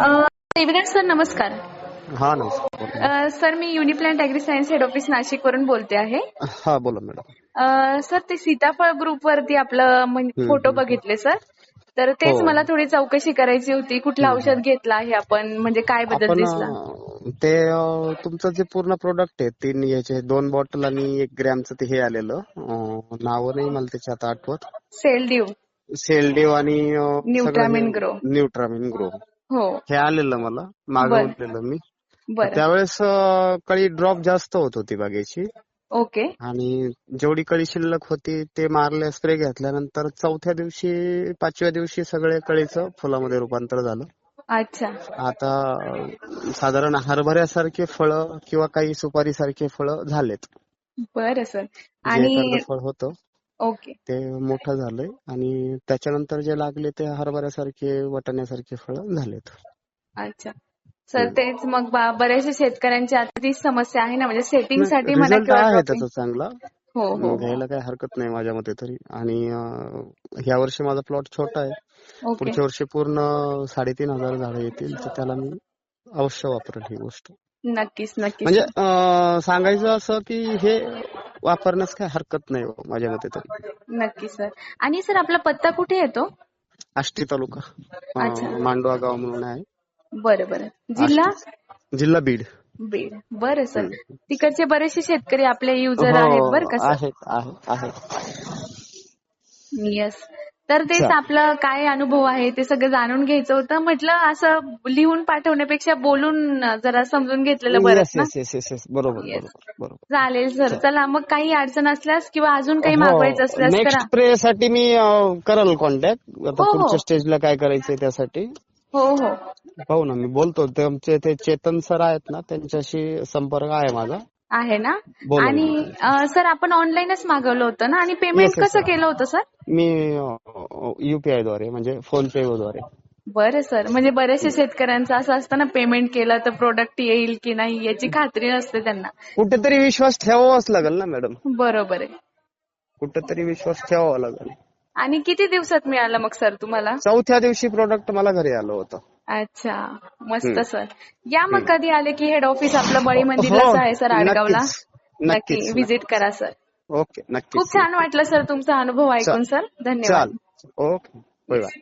देविराज sir नमस्कार. हा नमस्कार. सर मी Uniplant agri science head office Nashik वरून बोलते आहे. हा बोला मॅडम. सर ते सीताफळ ग्रुप वरती आपलं फोटो. बघितले सर. तर तेच हो. मला थोडी चौकशी करायची होती कुठलं औषध घेतलं आहे आपण म्हणजे काय बदल दिसला? ते तुमचं जे पूर्ण प्रोडक्ट आहे तीन याचे दोन बॉटल आणि एक ग्रॅमचं ते हे आलेलं. नावं नाही मला त्याची आता आठवत. सेल सेलडेव आणि न्यूट्रामिन ग्रो. न्यूट्रामिन ग्रो. हो. हे आलेलं मला मागवलेलं मी. त्यावेळेस कळी ड्रॉप जास्त होत होती बागेची. ओके. आणि जेवढी कळी शिल्लक होती ते मारले स्प्रे घेतल्यानंतर चौथ्या दिवशी पाचव्या दिवशी सगळे कळीचं फुलामध्ये रूपांतर झालं. अच्छा. आता साधारण हरभऱ्यासारखे फळं किंवा काही सुपारीसारखे फळं झालेत. बरं सर. आणि फळ होतं. ओके. ते मोठं झालंय आणि त्याच्यानंतर जे लागले ते हरभऱ्यासारखे वाटाण्यासारखे फळं झालेत. अच्छा. सर तेच मग बऱ्याचशा शेतकऱ्यांची आता तीच समस्या आहे ना म्हणजे सेटिंगसाठी म्हणा रिझल्ट आहे. त्याचा चांगला. हो हो घ्यायला काही हरकत नाही माझ्या मते तरी. आणि ह्या वर्षी माझा प्लॉट छोटा आहे. पुढच्या वर्षी पूर्ण साडेतीन हजार झाडं येतील तर त्याला मी अवश्य वापरेल ही गोष्ट. नक्कीच नक्कीच. म्हणजे सांगायचं असं की हे वापरण्यास काही हरकत नाही हो, माझ्या मते तरी. नक्की सर. आणि सर आपला पत्ता कुठे येतो? आष्टी तालुका. अच्छा. अं, मांडवा गाव म्हणून आहे. बरं बरं. जिल्हा. जिल्हा बीड. बीड. बरं सर. तिकडचे बरेचसे शेतकरी आपले युजर आहेत बरं का हो, सर? आहेत आहेत आहेत. येस तर तेच. आपलं काय अनुभव आहे ते सगळं जाणून घ्यायचं होतं. म्हटलं असं लिहून पाठवण्यापेक्षा बोलून जरा समजून घेतलेलं बरं बरोबर. बरोबर चालेल सर. चला मग काही अडचण असल्यास किंवा अजून काही मागवायचं असल्यास नेक्स्ट स्प्रे साठी मी करल कॉन्टॅक्ट आता हो, हो. पुढच्या स्टेजला काय करायचंय त्यासाठी? हो हो. पाहू ना मी बोलतो ते आमचे ते चेतन सर आहेत ना त्यांच्याशी संपर्क आहे माझा. आहे ना? आणि सर आपण ऑनलाईनच मागवलं होतं ना? आणि पेमेंट कसं. केलं होतं सर? मी युपीआयद्वारे म्हणजे फोन पे द्वारे. बरं सर. म्हणजे बऱ्याचशा शेतकऱ्यांचं असं असतं ना पेमेंट केलं तर प्रोडक्ट येईल की नाही याची खात्री नसते त्यांना. कुठेतरी विश्वास ठेवावाच लागेल ना मॅडम बरोबर आहे. कुठेतरी विश्वास ठेवावा लागेल. आणि किती दिवसात मिळालं मग सर तुम्हाला? चौथ्या दिवशी प्रोडक्ट मला घरी आलं होतं. अच्छा मस्त. सर. या मग कधी आले की हेड ऑफिस आपलं बळी मंदिरलाच आहे सर आडगावला? हो. नक्की व्हिजिट करा सर. ओके नक्कीच खूप छान वाटलं सर तुमचा अनुभव ऐकून सर. धन्यवाद. चाल. Okay bye bye.